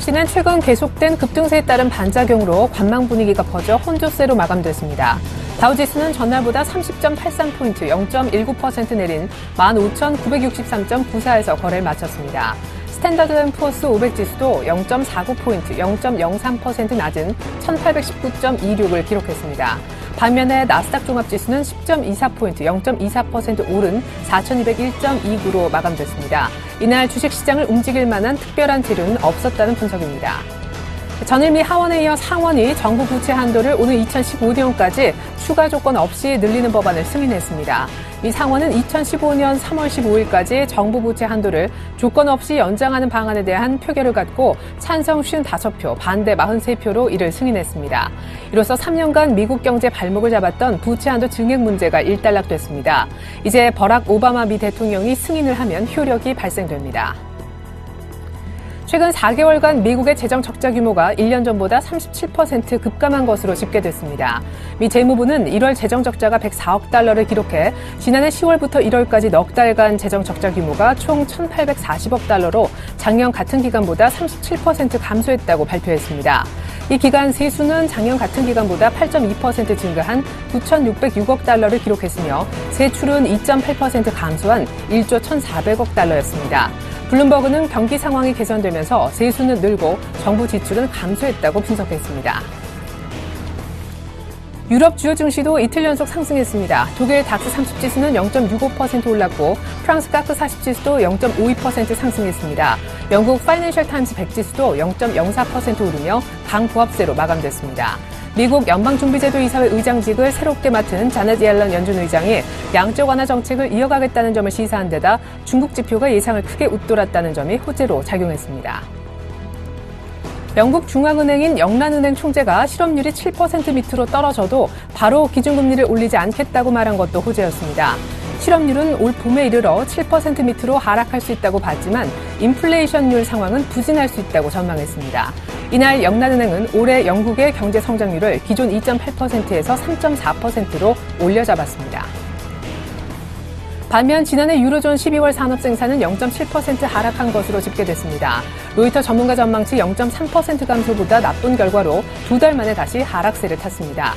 증시는 최근 계속된 급등세에 따른 반작용으로 관망 분위기가 퍼져 혼조세로 마감됐습니다. 다우지수는 전날보다 30.83포인트 0.19% 내린 15,963.94에서 거래를 마쳤습니다. 스탠다드 앤 푸어스 500 지수도 0.49포인트 0.03% 낮은 1819.26을 기록했습니다. 반면에 나스닥 종합지수는 10.24포인트 0.24% 오른 4201.29로 마감됐습니다. 이날 주식시장을 움직일 만한 특별한 재료는 없었다는 분석입니다. 전일 미 하원에 이어 상원이 정부 부채 한도를 오늘 2015년까지 추가 조건 없이 늘리는 법안을 승인했습니다. 이 상원은 2015년 3월 15일까지 정부 부채 한도를 조건 없이 연장하는 방안에 대한 표결을 갖고 찬성 55표, 반대 43표로 이를 승인했습니다. 이로써 3년간 미국 경제 발목을 잡았던 부채 한도 증액 문제가 일단락됐습니다. 이제 버락 오바마 미 대통령이 승인을 하면 효력이 발생됩니다. 최근 4개월간 미국의 재정 적자 규모가 1년 전보다 37% 급감한 것으로 집계됐습니다. 미 재무부는 1월 재정 적자가 104억 달러를 기록해 지난해 10월부터 1월까지 넉 달간 재정 적자 규모가 총 1,840억 달러로 작년 같은 기간보다 37% 감소했다고 발표했습니다. 이 기간 세수는 작년 같은 기간보다 8.2% 증가한 9,606억 달러를 기록했으며 세출은 2.8% 감소한 1조 1,400억 달러였습니다. 블룸버그는 경기 상황이 개선되면 서 세수는 늘고 정부 지출은 감소했다고 분석했습니다. 유럽 주요 증시도 이틀 연속 상승했습니다. 독일 닥스 30 지수는 0.65% 올랐고 프랑스 카크 40 지수도 0.52% 상승했습니다. 영국 파이낸셜 타임스 100 지수도 0.04% 오르며 강보합세로 마감됐습니다. 미국 연방준비제도 이사회 의장직을 새롭게 맡은 자넷 옐런 연준 의장이 양적 완화 정책을 이어가겠다는 점을 시사한 데다 중국 지표가 예상을 크게 웃돌았다는 점이 호재로 작용했습니다. 영국 중앙은행인 영란은행 총재가 실업률이 7% 밑으로 떨어져도 바로 기준금리를 올리지 않겠다고 말한 것도 호재였습니다. 실업률은 올 봄에 이르러 7% 밑으로 하락할 수 있다고 봤지만 인플레이션율 상황은 부진할 수 있다고 전망했습니다. 이날 영란은행은 올해 영국의 경제 성장률을 기존 2.8%에서 3.4%로 올려잡았습니다. 반면 지난해 유로존 12월 산업 생산은 0.7% 하락한 것으로 집계됐습니다. 로이터 전문가 전망치 0.3% 감소보다 나쁜 결과로 두 달 만에 다시 하락세를 탔습니다.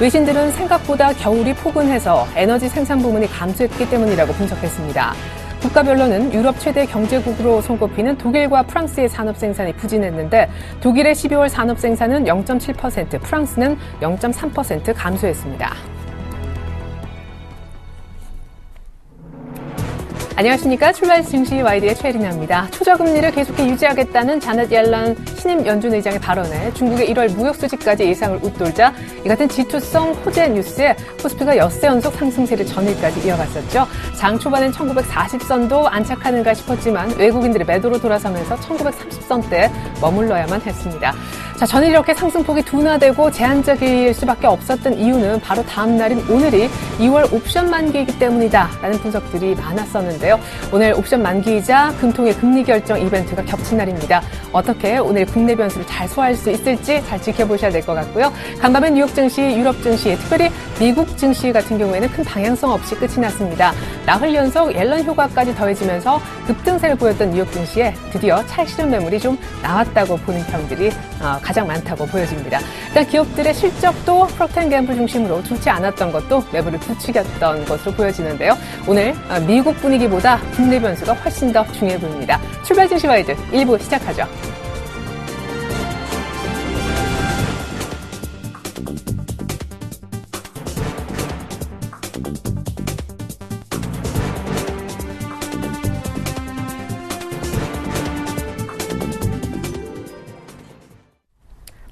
외신들은 생각보다 겨울이 포근해서 에너지 생산 부문이 감소했기 때문이라고 분석했습니다. 국가별로는 유럽 최대 경제국으로 손꼽히는 독일과 프랑스의 산업 생산이 부진했는데 독일의 12월 산업 생산은 0.7%, 프랑스는 0.3% 감소했습니다. 안녕하십니까. 출발 증시 와이드의 최리나입니다. 초저금리를 계속해 유지하겠다는 자넷 옐런 신임 연준 의장의 발언에 중국의 1월 무역 수지까지 예상을 웃돌자 이 같은 지투성 호재 뉴스에 코스피가 엿새 연속 상승세를 전일까지 이어갔었죠. 장 초반엔 1940선도 안착하는가 싶었지만 외국인들의 매도로 돌아서면서 1930선대에 머물러야만 했습니다. 자, 전일 이렇게 상승폭이 둔화되고 제한적일 수밖에 없었던 이유는 바로 다음 날인 오늘이 2월 옵션 만기이기 때문이다. 라는 분석들이 많았었는데요. 오늘 옵션 만기이자 금통의 금리 결정 이벤트가 겹친 날입니다. 어떻게 오늘 국내 변수를 잘 소화할 수 있을지 잘 지켜보셔야 될 것 같고요. 간밤엔 뉴욕 증시, 유럽 증시, 특별히 미국 증시 같은 경우에는 큰 방향성 없이 끝이 났습니다. 나흘 연속 옐런 효과까지 더해지면서 급등세를 보였던 뉴욕 증시에 드디어 차익 실현 매물이 좀 나왔다고 보는 평들이 어, 가장 많다고 보여집니다. 일단 기업들의 실적도 프로텐갬블 중심으로 좋지 않았던 것도 매물을 부추겼던 것으로 보여지는데요. 오늘 어, 미국 분위기보다 국내 변수가 훨씬 더 중요해 보입니다. 출발 증시 와이드 1부 시작하죠.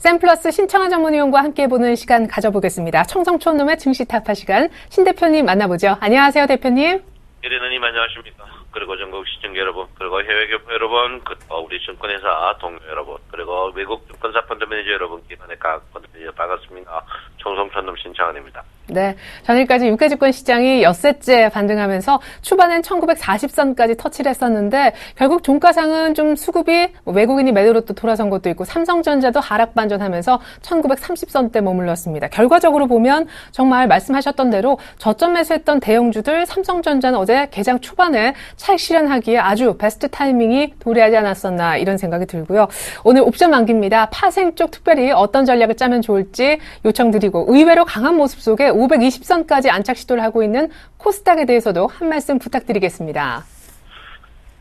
샘플러스 신청한 전문위원과 함께 보는 시간 가져보겠습니다. 청성촌 놈의 증시 타파 시간 신 대표님 만나보죠. 안녕하세요, 대표님. 이리느님 안녕하십니까. 그리고 전국 시청자 여러분, 그리고 해외 교포 여러분, 우리 증권회사 동료 여러분, 그리고 외국 증권사 펀드 매니저 여러분, 기관의 각 펀드 매니저 반갑습니다. 청송천놈 신창원입니다. 네. 전일까지 유가증권 시장이 엿새째 반등하면서 초반엔 1940선까지 터치를 했었는데 결국 종가상은 좀 수급이 뭐 외국인이 매도로 또 돌아선 것도 있고 삼성전자도 하락 반전하면서 1930선대 머물렀습니다. 결과적으로 보면 정말 말씀하셨던 대로 저점 매수했던 대형주들 삼성전자는 어제 개장 초반에 차익 실현하기에 아주 베스트 타이밍이 도래하지 않았었나 이런 생각이 들고요. 오늘 옵션 만기입니다. 파생 쪽 특별히 어떤 전략을 짜면 좋을지 요청드리고 의외로 강한 모습 속에 520선까지 안착 시도를 하고 있는 코스닥에 대해서도 한 말씀 부탁드리겠습니다.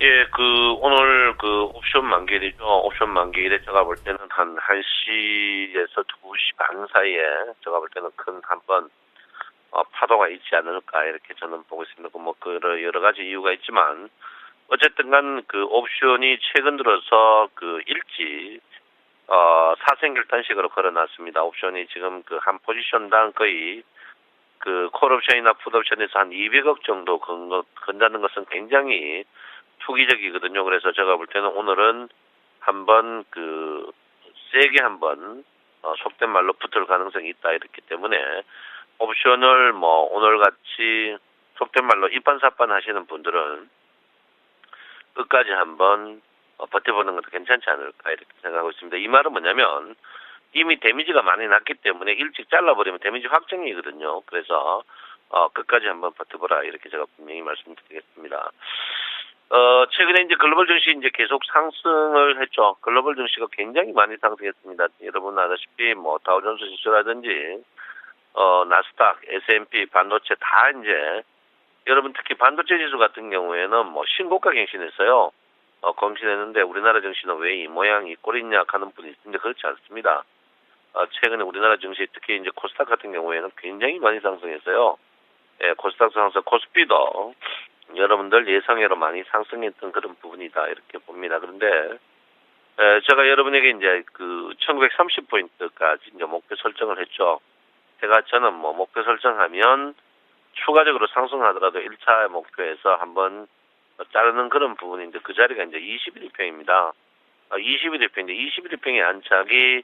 예, 그, 오늘 그 옵션 만기일이죠. 옵션 만기일에 제가 볼 때는 한 1시에서 2시 반 사이에 제가 볼 때는 큰 한 번 어, 파도가 있지 않을까 이렇게 저는 보고 있습니다. 그 뭐, 그 여러 가지 이유가 있지만 어쨌든 간 그 옵션이 최근 들어서 그 일지 어, 사생결단식으로 걸어놨습니다. 옵션이 지금 그 한 포지션당 거의 그 콜옵션이나 풋옵션에서 한 200억 정도 건, 거- 건다는 것은 굉장히 투기적이거든요. 그래서 제가 볼 때는 오늘은 한번 그 세게 한번 어, 속된 말로 붙을 가능성이 있다 이렇기 때문에 옵션을 뭐 오늘 같이 속된 말로 이판사판 하시는 분들은 끝까지 한번 어, 버텨보는 것도 괜찮지 않을까 이렇게 생각하고 있습니다. 이 말은 뭐냐면 이미 데미지가 많이 났기 때문에 일찍 잘라버리면 데미지 확정이거든요. 그래서 어, 끝까지 한번 버텨보라 이렇게 제가 분명히 말씀드리겠습니다. 어, 최근에 이제 글로벌 증시 이제 계속 상승을 했죠. 글로벌 증시가 굉장히 많이 상승했습니다. 여러분 아다시피 뭐 다우존스 지수라든지 어, 나스닥, S&P, 반도체 다 이제 여러분 특히 반도체 지수 같은 경우에는 뭐 신고가 갱신했어요. 어, 검신했는데 우리나라 증시는 왜 이 모양이 꼴이냐 하는 분이 있는데 그렇지 않습니다. 어, 최근에 우리나라 증시 특히 이제 코스닥 같은 경우에는 굉장히 많이 상승했어요. 예, 코스닥 상승, 코스피도 여러분들 예상외로 많이 상승했던 그런 부분이다 이렇게 봅니다. 그런데 에, 제가 여러분에게 이제 그 1930포인트까지 이제 목표 설정을 했죠. 제가 저는 뭐 목표 설정하면 추가적으로 상승하더라도 1차 목표에서 한번 자르는 그런 부분인데 그 자리가 이제 21평입니다. 21평인데 21평의 안착이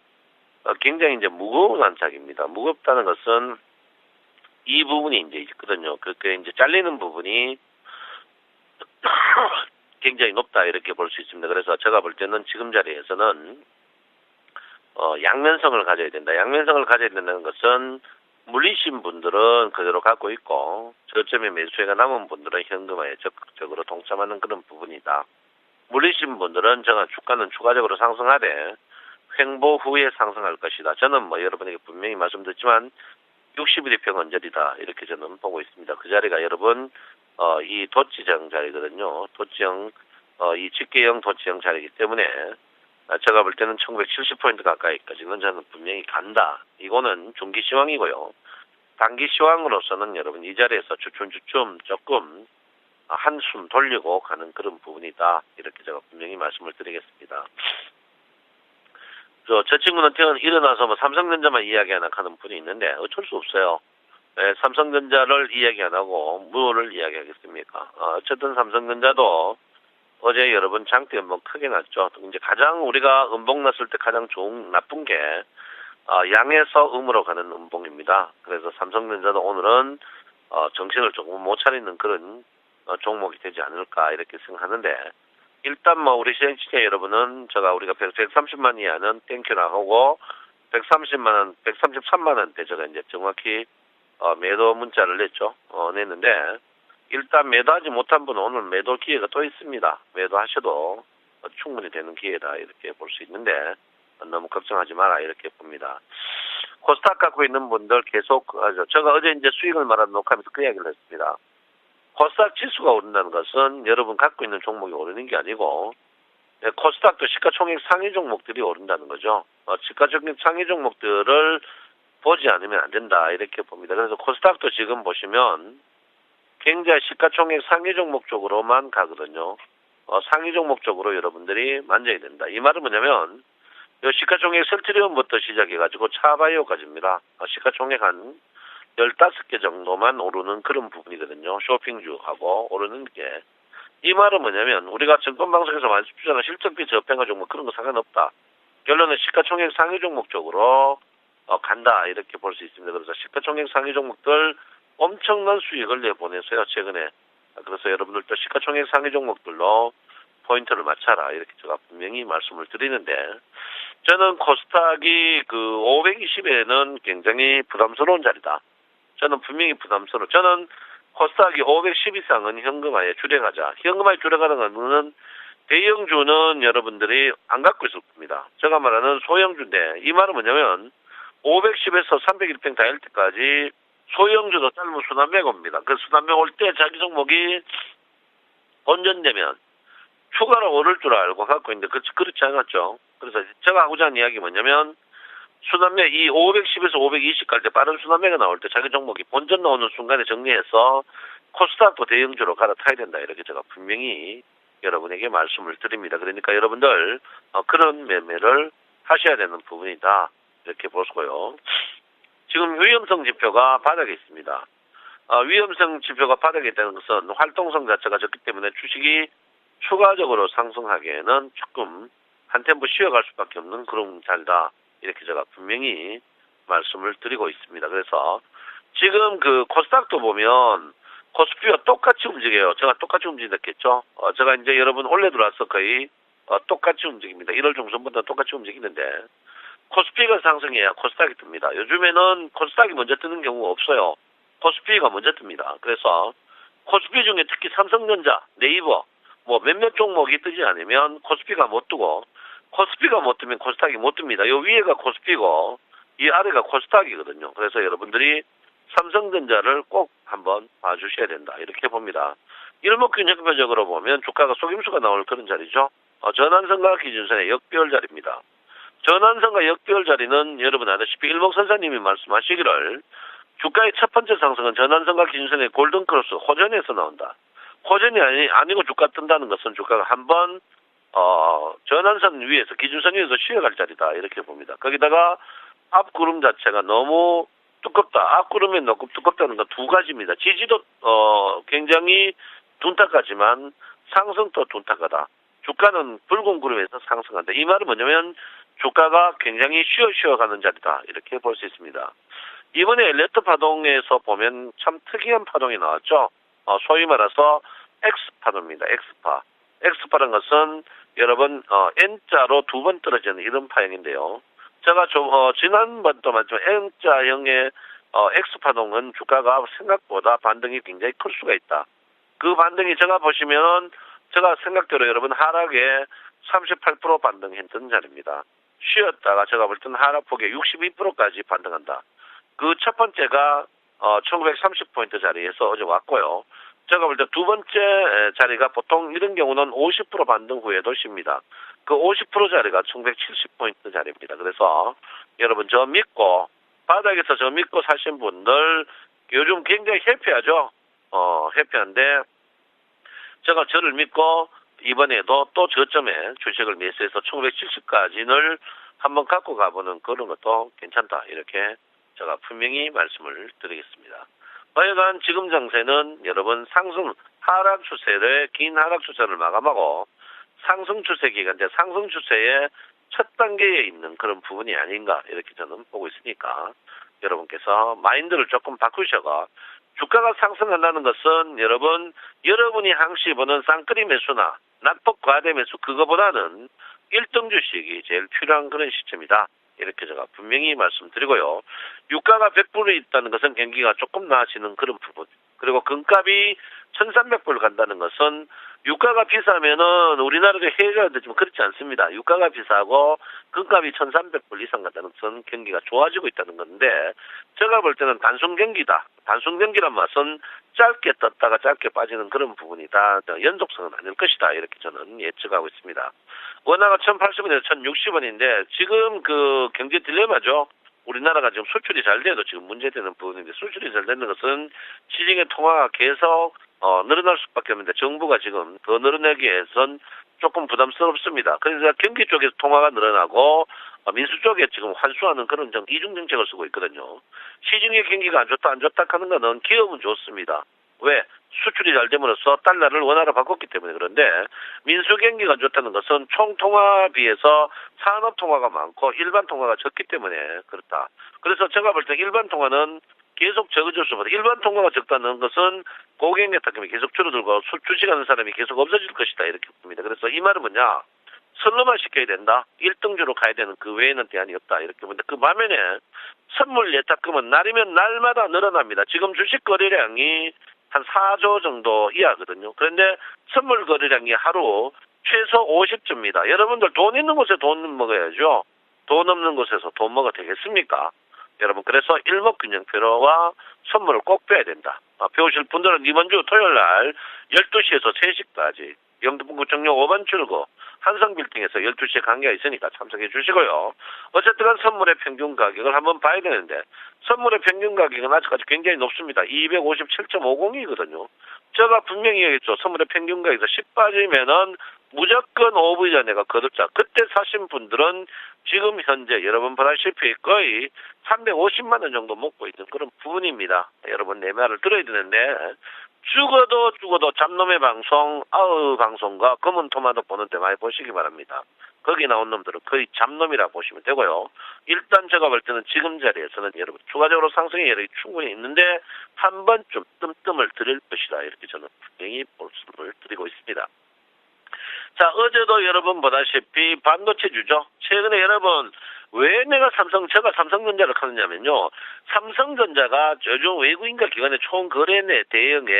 어, 굉장히 이제 무거운 안착입니다. 무겁다는 것은 이 부분이 이제 있거든요. 그렇게 이제 잘리는 부분이 굉장히 높다 이렇게 볼 수 있습니다. 그래서 제가 볼 때는 지금 자리에서는 어, 양면성을 가져야 된다. 양면성을 가져야 된다는 것은 물리신 분들은 그대로 갖고 있고 저점에 매수회가 남은 분들은 현금화에 적극적으로 동참하는 그런 부분이다. 물리신 분들은 제가 주가는 추가적으로 상승하되 횡보 후에 상승할 것이다. 저는 뭐 여러분에게 분명히 말씀드렸지만 60일의 평언저리다 이렇게 저는 보고 있습니다. 그 자리가 여러분 어, 이 도치형 자리거든요. 도치형 어, 이 집계형 도치형 자리이기 때문에 아, 제가 볼 때는 1970포인트 가까이까지는 저는 분명히 간다. 이거는 중기 시황이고요. 단기 시황으로서는 여러분 이 자리에서 주춤주춤 조금 한숨 돌리고 가는 그런 부분이다. 이렇게 제가 분명히 말씀을 드리겠습니다. 저, 저 친구는 태어나 일어나서 뭐 삼성전자만 이야기 하나 하는 분이 있는데 어쩔 수 없어요. 예, 삼성전자를 이야기 안 하고 무엇을 이야기하겠습니까? 어, 어쨌든 삼성전자도 어제 여러분 장대 연봉 크게 났죠. 이제 가장 우리가 음봉 났을 때 가장 좋은 나쁜 게 어, 양에서 음으로 가는 음봉입니다. 그래서 삼성전자도 오늘은 어, 정신을 조금 못 차리는 그런 어, 종목이 되지 않을까 이렇게 생각하는데 일단 뭐 우리 시행시대 여러분은 제가 우리가 100, 130만 이하는 땡큐라 하고 130만 원, 133만 원대 제가 이제 정확히 어, 매도 문자를 냈죠. 어, 냈는데 일단 매도하지 못한 분은 오늘 매도 기회가 또 있습니다. 매도하셔도 어, 충분히 되는 기회다 이렇게 볼 수 있는데 어, 너무 걱정하지 마라 이렇게 봅니다. 코스닥 갖고 있는 분들 계속 제가 어제 이제 수익을 말하는 녹화하면서 그 이야기를 했습니다. 코스닥 지수가 오른다는 것은 여러분 갖고 있는 종목이 오르는 게 아니고 예, 코스닥도 시가총액 상위 종목들이 오른다는 거죠. 어, 시가총액 상위 종목들을 보지 않으면 안 된다 이렇게 봅니다. 그래서 코스닥도 지금 보시면 굉장히 시가총액 상위 종목 쪽으로만 가거든요. 어, 상위 종목 쪽으로 여러분들이 만져야 된다. 이 말은 뭐냐면 요 시가총액 설트리온부터 시작해가지고 차바이오까지입니다. 어, 시가총액 한 15개 정도만 오르는 그런 부분이거든요. 쇼핑주하고 오르는 게. 이 말은 뭐냐면 우리가 증권방송에서 많이 주잖아 실적비 저평가 종목 그런 거 상관없다. 결론은 시가총액 상위 종목 쪽으로 어, 간다 이렇게 볼 수 있습니다. 그래서 시가총액 상위 종목들 엄청난 수익을 내보내서요 최근에 그래서 여러분들도 시가총액 상위 종목들로 포인트를 맞춰라 이렇게 제가 분명히 말씀을 드리는데 저는 코스닥이 그 520에는 굉장히 부담스러운 자리다. 저는 분명히 부담스러워. 저는 코스닥이 510 이상은 현금화에 줄여가자. 현금화에 줄여가는 거는 대형주는 여러분들이 안 갖고 있을 겁니다. 제가 말하는 소형주인데 이 말은 뭐냐면 510에서 301평 다닐 때까지 소형주도 짧은 순환매가 옵니다. 그 순환매 올 때 자기 종목이 본전되면 추가로 오를 줄 알고 갖고 있는데 그렇지, 그렇지 않았죠. 그래서 제가 하고자 하는 이야기 뭐냐면 순환매 이 510에서 520갈 때 빠른 순환매가 나올 때 자기 종목이 본전 나오는 순간에 정리해서 코스닥도 대형주로 갈아타야 된다 이렇게 제가 분명히 여러분에게 말씀을 드립니다. 그러니까 여러분들 어, 그런 매매를 하셔야 되는 부분이다 이렇게 보시고요. 지금 위험성 지표가 바닥에 있습니다. 어, 위험성 지표가 바닥에 있다는 것은 활동성 자체가 적기 때문에 주식이 추가적으로 상승하기에는 조금 한 템포 쉬어갈 수밖에 없는 그런 자리다. 이렇게 제가 분명히 말씀을 드리고 있습니다. 그래서 지금 그 코스닥도 보면 코스피와 똑같이 움직여요. 제가 똑같이 움직였겠죠. 어, 제가 이제 여러분 올해 들어와서 거의 어, 똑같이 움직입니다. 1월 중순부터 똑같이 움직이는데 코스피가 상승해야 코스닥이 뜹니다. 요즘에는 코스닥이 먼저 뜨는 경우가 없어요. 코스피가 먼저 뜹니다. 그래서 코스피 중에 특히 삼성전자, 네이버 뭐 몇몇 종목이 뜨지 않으면 코스피가 못 뜨고 코스피가 못 뜨면 코스닥이 못 뜹니다. 요 위에가 코스피고 이 아래가 코스닥이거든요. 그래서 여러분들이 삼성전자를 꼭 한번 봐주셔야 된다. 이렇게 봅니다. 일목균형표적으로 보면 주가가 속임수가 나올 그런 자리죠. 어, 전환선과 기준선의 역별 자리입니다. 전환선과 역별 자리는 여러분 아시다시피 일목선사님이 말씀하시기를 주가의 첫 번째 상승은 전환선과 기준선의 골든크로스 호전에서 나온다. 호전이 아니, 아니고 주가 뜬다는 것은 주가가 한번 어, 전환선 위에서 기준선 위에서 쉬어갈 자리다 이렇게 봅니다. 거기다가 앞구름 자체가 너무 두껍다. 앞구름이 너무 두껍다는 건 두 가지입니다. 지지도 어, 굉장히 둔탁하지만 상승도 둔탁하다. 주가는 붉은 구름에서 상승한다. 이 말은 뭐냐면 주가가 굉장히 쉬어 쉬어 가는 자리다. 이렇게 볼 수 있습니다. 이번에 레트 파동에서 보면 참 특이한 파동이 나왔죠. 어, 소위 말해서 X파입니다. X파. X파라는 것은 여러분 어, N자로 두 번 떨어지는 이런 파형인데요. 제가 좀 어, 지난번도 말했지만 N자형의 어, X파동은 주가가 생각보다 반등이 굉장히 클 수가 있다. 그 반등이 제가 보시면 제가 생각대로 여러분 하락에 38% 반등했던 자리입니다. 쉬었다가 제가 볼 때는 하락폭에 62%까지 반등한다. 그 첫 번째가 어, 1930포인트 자리에서 어제 왔고요. 제가 볼 때 두 번째 자리가 보통 이런 경우는 50% 반등 후에도 쉽니다. 그 50% 자리가 1970포인트 자리입니다. 그래서 여러분 저 믿고 바닥에서 저 믿고 사신 분들 요즘 굉장히 해피하죠. 어, 해피한데 제가 저를 믿고 이번에도 또 저점에 주식을 매수해서 1970까지를 한번 갖고 가보는 그런 것도 괜찮다. 이렇게 제가 분명히 말씀을 드리겠습니다. 하여간 지금 장세는 여러분 상승 하락 추세를 긴 하락 추세를 마감하고 상승 추세 기간제 상승 추세의 첫 단계에 있는 그런 부분이 아닌가 이렇게 저는 보고 있으니까 여러분께서 마인드를 조금 바꾸셔가 주가가 상승한다는 것은 여러분 여러분이 항시 보는 쌍끌이 매수나 낙폭 과대 매수 그거보다는 1등 주식이 제일 필요한 그런 시점이다. 이렇게 제가 분명히 말씀드리고요. 유가가 100불에 있다는 것은 경기가 조금 나아지는 그런 부분. 그리고 금값이 1300불 간다는 것은 유가가 비싸면은 우리나라도 해결가 되지만 그렇지 않습니다. 유가가 비싸고 금값이 1300불 이상 간다는 것은 경기가 좋아지고 있다는 건데 제가 볼 때는 단순 경기다. 단순 경기란 맛은 짧게 떴다가 짧게 빠지는 그런 부분이다. 연속성은 아닐 것이다. 이렇게 저는 예측하고 있습니다. 원화가 1080원에서 1060원인데 지금 그 경제 딜레마죠. 우리나라가 지금 수출이 잘 돼도 지금 문제되는 부분인데 수출이 잘 되는 것은 시중의 통화가 계속 어, 늘어날 수밖에 없는데 정부가 지금 더 늘어내기 위해선 조금 부담스럽습니다. 그래서 경기 쪽에서 통화가 늘어나고 어, 민수 쪽에 지금 환수하는 그런 정, 이중 정책을 쓰고 있거든요. 시중의 경기가 안 좋다 안 좋다 하는 거는 기업은 좋습니다. 왜? 수출이 잘 됨으로써 달러를 원화로 바꿨기 때문에 그런데 민수 경기가 좋다는 것은 총 통화에 비해서 산업 통화가 많고 일반 통화가 적기 때문에 그렇다. 그래서 제가 볼 때 일반 통화는 계속 적어질 수밖에 일반 통화가 적다는 것은 고객의 탁금이 계속 줄어들고 수- 주식하는 사람이 계속 없어질 것이다 이렇게 봅니다. 그래서 이 말은 뭐냐? 선로만 시켜야 된다. 1등주로 가야 되는 그 외에는 대안이 없다. 이렇게 보는데 그 반면에 선물 예탁금은 날이면 날마다 늘어납니다. 지금 주식 거래량이 한 4조 정도 이하거든요. 그런데 선물 거래량이 하루 최소 50주입니다. 여러분들 돈 있는 곳에 돈 먹어야죠. 돈 없는 곳에서 돈 먹어 되겠습니까? 여러분 그래서 일목균형표와 선물을 꼭 빼야 된다. 아, 배우실 분들은 이번 주 토요일 날 12시에서 3시까지 영등포구청역 5번 출구 한성빌딩에서 12시에 강의가 있으니까 참석해 주시고요. 어쨌든 간 선물의 평균 가격을 한번 봐야 되는데 선물의 평균 가격은 아직까지 굉장히 높습니다. 257.50이거든요. 제가 분명히 얘기했죠. 선물의 평균 가격에서 10 빠지면은 무조건 오브 이전에가 거듭자. 그때 사신 분들은 지금 현재 여러분 보다시피 거의 350만 원 정도 먹고 있는 그런 부분입니다. 여러분 내 말을 들어야 되는데 죽어도 죽어도 잡놈의 방송, 아우 방송과 검은 토마토 보는 데 많이 보시기 바랍니다. 거기 나온 놈들은 거의 잡놈이라 보시면 되고요. 일단 제가 볼 때는 지금 자리에서는 여러분 추가적으로 상승의 여력이 충분히 있는데 한 번쯤 뜸뜸을 들일 것이다 이렇게 저는 분명히 말씀을 드리고 있습니다. 자, 어제도 여러분 보다시피 반도체 주죠. 최근에 여러분, 왜 내가 삼성, 제가 삼성전자를 하느냐면요. 삼성전자가 요즘 외국인과 기관의 총 거래 내 대응에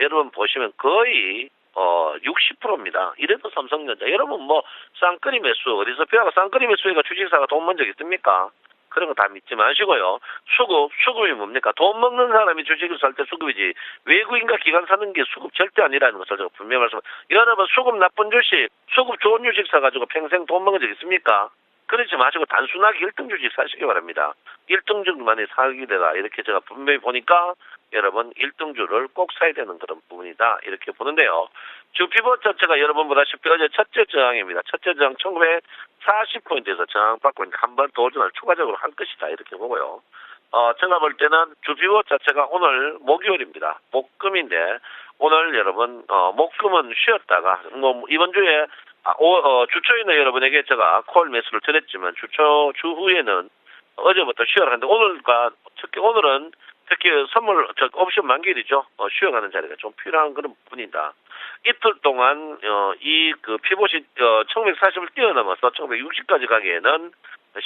여러분 보시면 거의 어 60%입니다. 이래도 삼성전자. 여러분 뭐 쌍끌이 매수 어디서 배워가 쌍끌이 매수가 주식사가 돈 먼저 있습니까? 그런 거 다 믿지 마시고요. 수급, 수급이 뭡니까? 돈 먹는 사람이 주식을 살 때 수급이지. 외국인과 기관 사는 게 수급 절대 아니라는 것을 제가 분명히 말씀. 여러분 수급 나쁜 주식, 수급 좋은 주식 사가지고 평생 돈 먹은 적 있습니까? 그러지 마시고 단순하게 1등 주식 사시기 바랍니다. 1등 주만이 사기 되다. 이렇게 제가 분명히 보니까 여러분 1등주를 꼭 사야 되는 그런 부분이다. 이렇게 보는데요. 주피봇 자체가 여러분 보다시피 어제 첫째 저항입니다. 첫째 저항 1940포인트에서 저항받고 한번 도전을 추가적으로 할 것이다. 이렇게 보고요. 어, 제가 볼 때는 주피봇 자체가 오늘 목요일입니다. 목금인데 오늘 여러분 어, 목금은 쉬었다가 뭐 이번 주에 아, 오, 어, 주초에는 여러분에게 제가 콜 매수를 드렸지만 주초 주후에는 어제부터 쉬어라 하는데 오늘과 특히 오늘은 특히 선물 저 옵션 만기일이죠. 어, 쉬어가는 자리가 좀 필요한 그런 부분이다. 이틀 동안 어, 이그 피봇이 어, 1140을 뛰어넘어서 1160까지 가기에는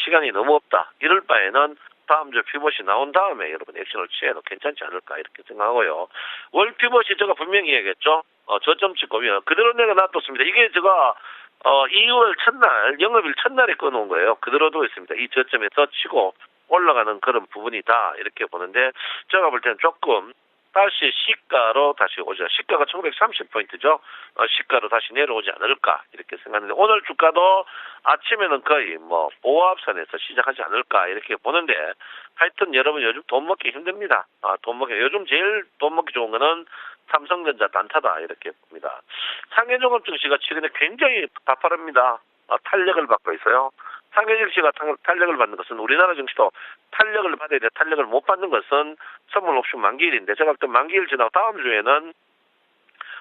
시간이 너무 없다. 이럴 바에는 다음 주 피봇이 나온 다음에 여러분 액션을 취해도 괜찮지 않을까 이렇게 생각하고요. 월 피봇이 제가 분명히 얘기했죠. 어, 저점 찍고면 그대로 내가 놔뒀습니다. 이게 제가 어, 2월 첫날, 영업일 첫날에 끊어온 거예요. 그대로 두고 있습니다. 이 저점에서 치고 올라가는 그런 부분이다. 이렇게 보는데, 제가 볼 때는 조금, 다시 시가로 다시 오죠. 시가가 1930포인트죠. 어, 시가로 다시 내려오지 않을까. 이렇게 생각하는데, 오늘 주가도 아침에는 거의 뭐, 보합선에서 시작하지 않을까. 이렇게 보는데, 하여튼 여러분 요즘 돈 먹기 힘듭니다. 아, 돈 먹기, 요즘 제일 돈 먹기 좋은 거는 삼성전자 단타다. 이렇게 봅니다. 상해종합 증시가 최근에 굉장히 가파릅니다. 아, 탄력을 받고 있어요. 증시가 탄- 탄력을 받는 것은 우리나라 증시도 탄력을 받아야 돼. 탄력을 못 받는 것은 선물 옵션 만기일인데 제가 볼때 만기일 지나고 다음 주에는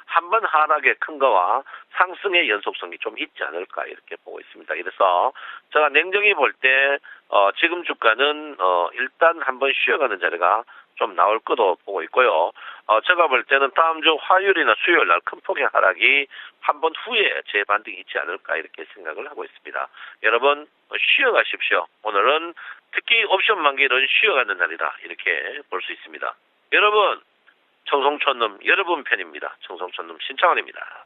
한 번 하락의 큰 거와 상승의 연속성이 좀 있지 않을까 이렇게 보고 있습니다. 그래서 제가 냉정히 볼때 어, 지금 주가는 어, 일단 한 번 쉬어가는 자리가 좀 나올 거도 보고 있고요. 어, 제가 볼 때는 다음 주 화요일이나 수요일 날 큰 폭의 하락이 한 번 후에 재반등이 있지 않을까 이렇게 생각을 하고 있습니다. 여러분 어, 쉬어가십시오. 오늘은 특히 옵션 만기일은 쉬어가는 날이다 이렇게 볼 수 있습니다. 여러분 청송촌놈 여러분 편입니다. 청송촌놈 신창원입니다.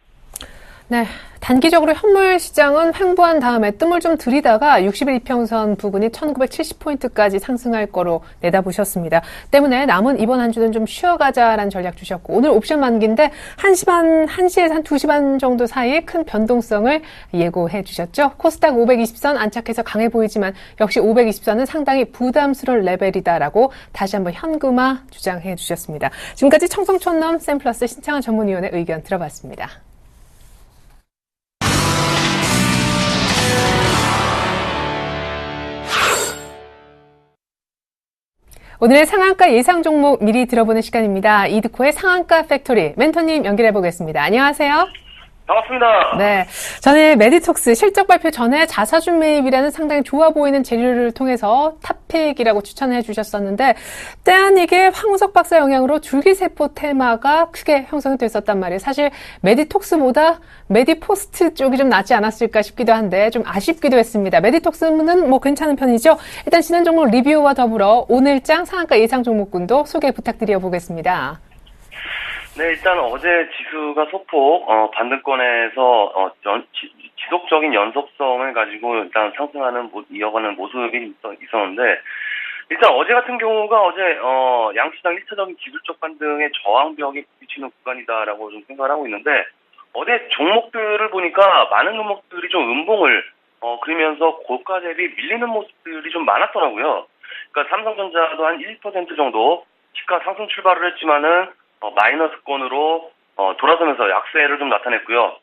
네. 단기적으로 현물 시장은 횡보한 다음에 뜸을 좀 들이다가 60일 이평선 부근이 1970포인트까지 상승할 거로 내다보셨습니다. 때문에 남은 이번 한 주는 좀 쉬어가자라는 전략 주셨고 오늘 옵션 만기인데 1시 반, 1시에서 한 2시 반 정도 사이에 큰 변동성을 예고해 주셨죠. 코스닥 520선 안착해서 강해 보이지만 역시 520선은 상당히 부담스러운 레벨이다라고 다시 한번 현금화 주장해 주셨습니다. 지금까지 청송촌넘 샘플러스 신창원 전문위원의 의견 들어봤습니다. 오늘의 상한가 예상 종목 미리 들어보는 시간입니다. 이드코의 상한가 팩토리 멘토님 연결해 보겠습니다. 안녕하세요. 반갑습니다. 네. 전에 메디톡스 실적 발표 전에 자사주 매입이라는 상당히 좋아 보이는 재료를 통해서 탑픽이라고 추천해 주셨었는데 때 아니게 황우석 박사 영향으로 줄기세포 테마가 크게 형성이 됐었단 말이에요. 사실 메디톡스보다 메디포스트 쪽이 좀 낫지 않았을까 싶기도 한데 좀 아쉽기도 했습니다. 메디톡스는 뭐 괜찮은 편이죠. 일단 지난 종목 리뷰와 더불어 오늘장 상한가 예상 종목군도 소개 부탁드려 보겠습니다. 네, 일단 어제 지수가 소폭 어, 반등권에서 어, 연, 지, 속적인 연속성을 가지고 일단 상승하는 모, 이어가는 모습이 있, 었는데 일단 어제 같은 경우가 어제 어, 양시장 1차적인 기술적 반등의 저항벽에 부딪히는 구간이다라고 좀 생각을 하고 있는데 어제 종목들을 보니까 많은 종목들이 좀 음봉을 어, 그리면서 고가 대비 밀리는 모습들이 좀 많았더라고요. 그러니까 삼성전자도 한 1% 정도 시가 상승 출발을 했지만은 어, 마이너스권으로 어, 돌아서면서 약세를 좀 나타냈고요.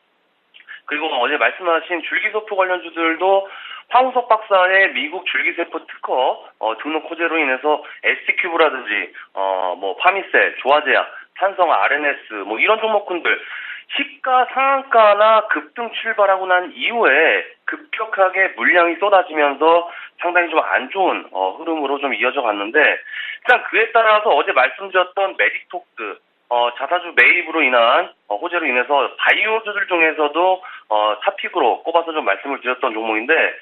그리고 어제 말씀하신 줄기세포 관련주들도 황우석 박사의 미국 줄기세포 특허 어, 등록 호재로 인해서 ST큐브라든지 어, 뭐 파미셀, 조아제약, 산성, RNS 뭐 이런 종목군들 시가 상한가나 급등 출발하고 난 이후에 급격하게 물량이 쏟아지면서 상당히 좀 안 좋은 어, 흐름으로 좀 이어져 갔는데 일단 그에 따라서 어제 말씀드렸던 메디톡스 어, 자사주 매입으로 인한 어, 호재로 인해서 바이오주들 중에서도 어, 탑픽으로 꼽아서 좀 말씀을 드렸던 종목인데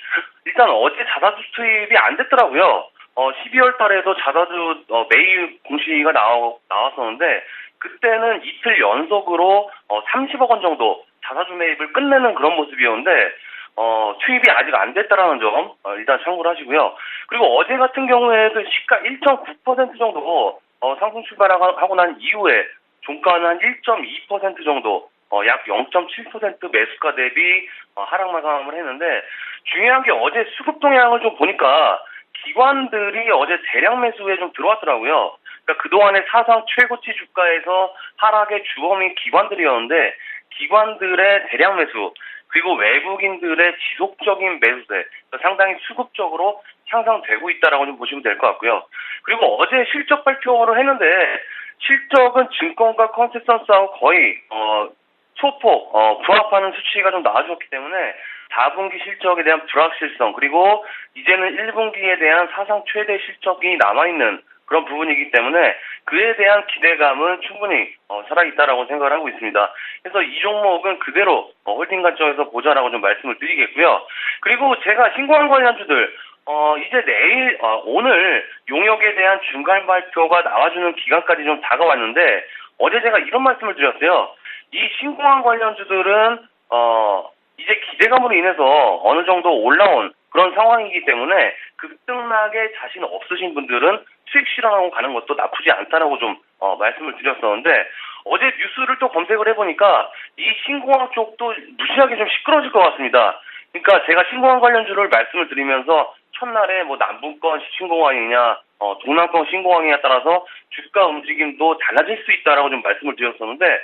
일단 어제 자사주 투입이 안 됐더라고요. 어, 12월 달에도 자사주 어, 매입 공시가 나와, 나왔었는데 그때는 이틀 연속으로 어, 30억 원 정도 자사주 매입을 끝내는 그런 모습이었는데 어, 투입이 아직 안 됐다라는 점 어, 일단 참고를 하시고요. 그리고 어제 같은 경우에도 시가 1.9% 정도 어, 상승 출발하고 난 이후에 종가는 한 1.2% 정도 어, 약 0.7% 매수가 대비 어, 하락 마감을 했는데 중요한 게 어제 수급 동향을 좀 보니까 기관들이 어제 대량 매수에 좀 들어왔더라고요. 그러니까 그동안의 사상 최고치 주가에서 하락의 주범인 기관들이었는데 기관들의 대량 매수 그리고 외국인들의 지속적인 매수세 그러니까 상당히 수급적으로 향상되고 있다라고 좀 보시면 될 것 같고요. 그리고 어제 실적 발표를 했는데 실적은 증권가 컨센서스하고 거의 어, 소폭 어, 부합하는 수치가 좀 나와줬기 때문에 4분기 실적에 대한 불확실성 그리고 이제는 1분기에 대한 사상 최대 실적이 남아있는 그런 부분이기 때문에 그에 대한 기대감은 충분히 어, 살아있다라고 생각을 하고 있습니다. 그래서 이 종목은 그대로 어, 홀딩 관점에서 보자라고 좀 말씀을 드리겠고요. 그리고 제가 신고한 관련주들 어, 이제 내일, 어, 오늘 용역에 대한 중간 발표가 나와주는 기간까지 좀 다가왔는데, 어제 제가 이런 말씀을 드렸어요. 이 신공항 관련주들은, 어, 이제 기대감으로 인해서 어느 정도 올라온 그런 상황이기 때문에 급등락에 자신 없으신 분들은 수익 실현하고 가는 것도 나쁘지 않다라고 좀, 어, 말씀을 드렸었는데, 어제 뉴스를 또 검색을 해보니까 이 신공항 쪽도 무시하게 좀 시끄러질 것 같습니다. 그러니까 제가 신공항 관련주를 말씀을 드리면서 첫날에 뭐 남북권 신공항이냐, 어, 동남권 신공항이냐에 따라서 주가 움직임도 달라질 수 있다라고 좀 말씀을 드렸었는데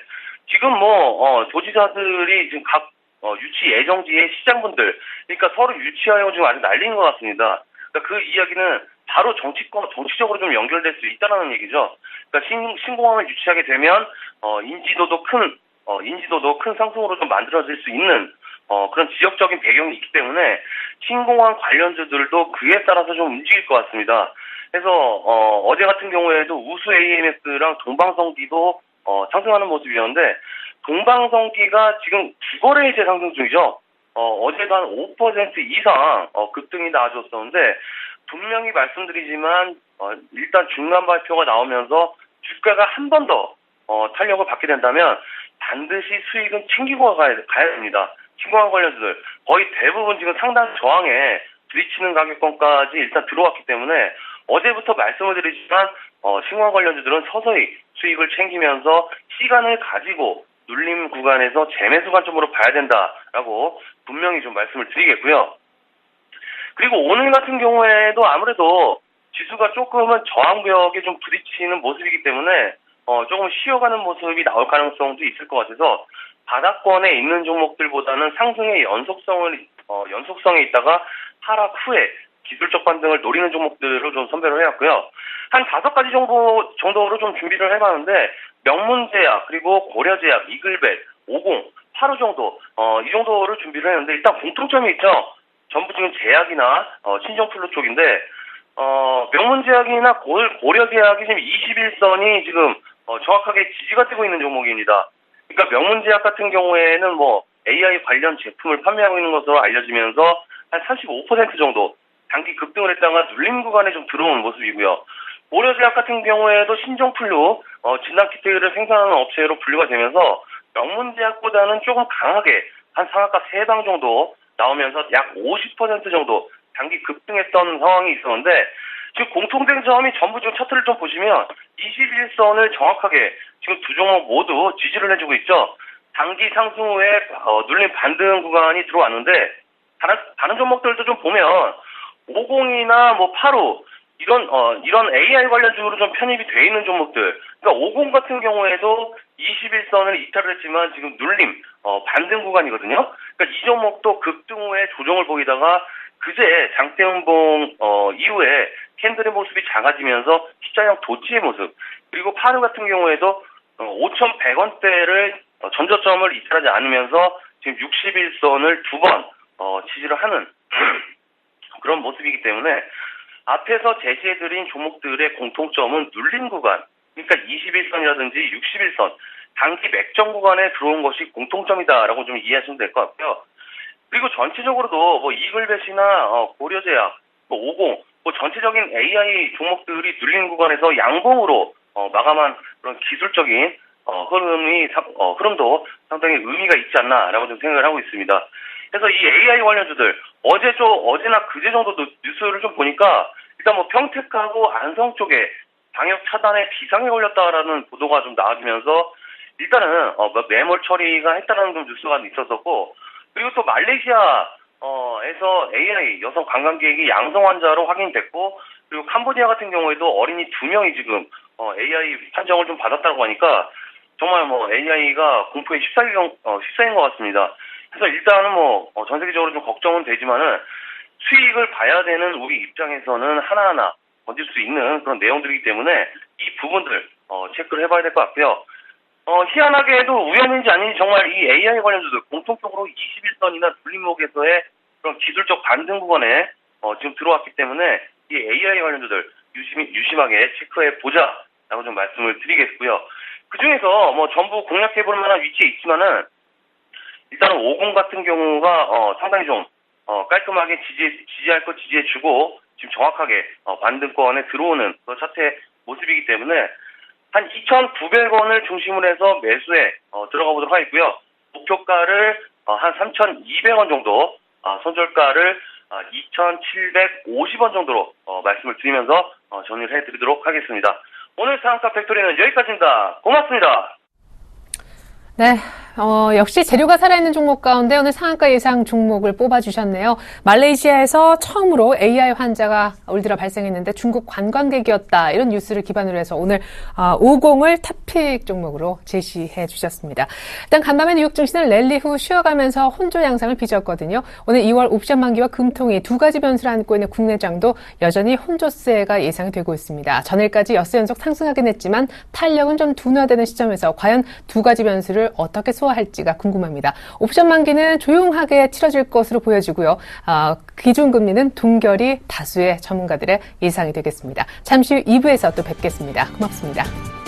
지금 뭐 어, 조지사들이 지금 각 어, 유치 예정지의 시장분들 그러니까 서로 유치하여 지금 아주 난리인 것 같습니다. 그러니까 그 이야기는 바로 정치권 정치적으로 좀 연결될 수 있다는 얘기죠. 그러니까 신, 신공항을 유치하게 되면 어, 인지도도 큰 어, 인지도도 큰 상승으로 좀 만들어질 수 있는 어, 그런 지역적인 배경이 있기 때문에 신공항 관련주들도 그에 따라서 좀 움직일 것 같습니다. 그래서 어, 어제 같은 경우에도 우수 AMS랑 동방성기도 어, 상승하는 모습이었는데 동방성기가 지금 주거래이제 상승 중이죠. 어, 어제도 한 5% 이상 어, 급등이 나와줬었는데 분명히 말씀드리지만 어, 일단 중간 발표가 나오면서 주가가 한 번 더 어, 탄력을 받게 된다면 반드시 수익은 챙기고 가야, 가야 됩니다. 신공항 관련주들 거의 대부분 지금 상당 저항에 부딪히는 가격권까지 일단 들어왔기 때문에 어제부터 말씀을 드리지만 어, 신공항 관련주들은 서서히 수익을 챙기면서 시간을 가지고 눌림 구간에서 재매수 관점으로 봐야 된다라고 분명히 좀 말씀을 드리겠고요. 그리고 오늘 같은 경우에도 아무래도 지수가 조금은 저항벽에 좀 부딪히는 모습이기 때문에 어, 조금 쉬어가는 모습이 나올 가능성도 있을 것 같아서 바닥권에 있는 종목들보다는 상승의 연속성을 어, 연속성에 있다가 하락 후에 기술적 반등을 노리는 종목들을 좀 선별을 해왔고요. 한 다섯 가지 정도 정도로 좀 준비를 해봤는데 명문제약 그리고 고려제약, 이글벳, 50, 8호 정도 어, 이 정도를 준비를 했는데 일단 공통점이 있죠. 전부 지금 제약이나 어, 신종플루 쪽인데 어, 명문제약이나 고, 고려제약이 지금 21선이 지금 어, 정확하게 지지가 되고 있는 종목입니다. 그러니까 명문제약 같은 경우에는 뭐 AI 관련 제품을 판매하고 있는 것으로 알려지면서 한 35% 정도 단기 급등을 했다가 눌림 구간에 좀 들어온 모습이고요. 고려제약 같은 경우에도 신종플루 어, 진단키트를 생산하는 업체로 분류가 되면서 명문제약보다는 조금 강하게 한 상한가 3방 정도 나오면서 약 50% 정도 단기 급등했던 상황이 있었는데 지금 공통된 점이 전부 지금 차트를 좀 보시면 21선을 정확하게 지금 두 종목 모두 지지를 해주고 있죠. 단기 상승 후에 어, 눌림 반등 구간이 들어왔는데 다른 다른 종목들도 좀 보면 50이나 뭐 85, 이런 어 이런 AI 관련주로 좀 편입이 돼 있는 종목들. 그러니까 50 같은 경우에도 21선을 이탈을 했지만 지금 눌림 어 반등 구간이거든요. 그러니까 이 종목도 급등 후에 조정을 보이다가 그제 장대음봉 어 이후에 캔들의 모습이 작아지면서 T자형 도치의 모습. 그리고 파르 같은 경우에도 어 5,100원대를 어, 전저점을 이탈하지 않으면서 지금 61선을 두번 어, 지지를 하는 그런 모습이기 때문에 앞에서 제시해드린 종목들의 공통점은 눌림 구간, 그러니까 21선이라든지 61선, 단기 맥점 구간에 들어온 것이 공통점이다라고 좀 이해하시면 될 것 같고요. 그리고 전체적으로도 뭐 이글벳이나 어, 고려제약, 뭐 50, 뭐 전체적인 AI 종목들이 눌림 구간에서 양봉으로 어, 마감한 그런 기술적인 어, 흐름이 어, 흐름도 상당히 의미가 있지 않나라고 좀 생각을 하고 있습니다. 그래서 이 AI 관련주들 어제 좀 어제나 그제 정도 뉴스를 좀 보니까 일단 뭐 평택하고 안성 쪽에 방역 차단에 비상이 걸렸다라는 보도가 좀 나와지면서 일단은 어, 뭐 매몰 처리가 했다라는 좀 뉴스가 있었었고 그리고 또 말레이시아 어에서 AI 여성 관광객이 양성 환자로 확인됐고 그리고 캄보디아 같은 경우에도 어린이 두 명이 지금 어, AI 판정을 좀 받았다고 하니까 정말 뭐 AI가 공포의 14인, 어, 14인 것 같습니다. 그래서 일단은 뭐, 어, 전 세계적으로 좀 걱정은 되지만은 수익을 봐야 되는 우리 입장에서는 하나하나 건질 수 있는 그런 내용들이기 때문에 이 부분들, 어, 체크를 해봐야 될 것 같고요. 어, 희한하게도 우연인지 아닌지 정말 이 AI 관련주들 공통적으로 21선이나 분림목에서의 그런 기술적 반등 구간에 어, 지금 들어왔기 때문에 이 AI 관련주들 유심, 유심하게 체크해 보자 라고 좀 말씀을 드리겠고요. 그 중에서 뭐 전부 공략해 볼 만한 위치에 있지만은 일단은 50 같은 경우가 어, 상당히 좀 어, 깔끔하게 지지 지지할 거 지지해 주고 지금 정확하게 어, 반등권에 들어오는 그 차트의 모습이기 때문에 한 2,900원을 중심으로 해서 매수에 어, 들어가 보도록 하겠고요. 목표가를 어, 한 3,200원 정도, 어, 손절가를 2,750원 정도로 어, 말씀을 드리면서 어, 정리를 해드리도록 하겠습니다. 오늘 상한가 팩토리는 여기까지입니다. 고맙습니다. 네, 어, 역시 재료가 살아있는 종목 가운데 오늘 상한가 예상 종목을 뽑아주셨네요. 말레이시아에서 처음으로 AI 환자가 올 들어 발생했는데 중국 관광객이었다. 이런 뉴스를 기반으로 해서 오늘 어, 50을 탑픽 종목으로 제시해 주셨습니다. 일단 간밤에 뉴욕 증시는 랠리 후 쉬어가면서 혼조 양상을 빚었거든요. 오늘 2월 옵션 만기와 금통이 두 가지 변수를 안고 있는 국내장도 여전히 혼조세가 예상이 되고 있습니다. 전일까지 엿새 연속 상승하긴 했지만 탄력은 좀 둔화되는 시점에서 과연 두 가지 변수를 어떻게 소화 할지가 궁금합니다. 옵션 만기는 조용하게 치러질 것으로 보여지고요. 어, 기준금리는 동결이 다수의 전문가들의 예상이 되겠습니다. 잠시 후 2부에서 또 뵙겠습니다. 고맙습니다.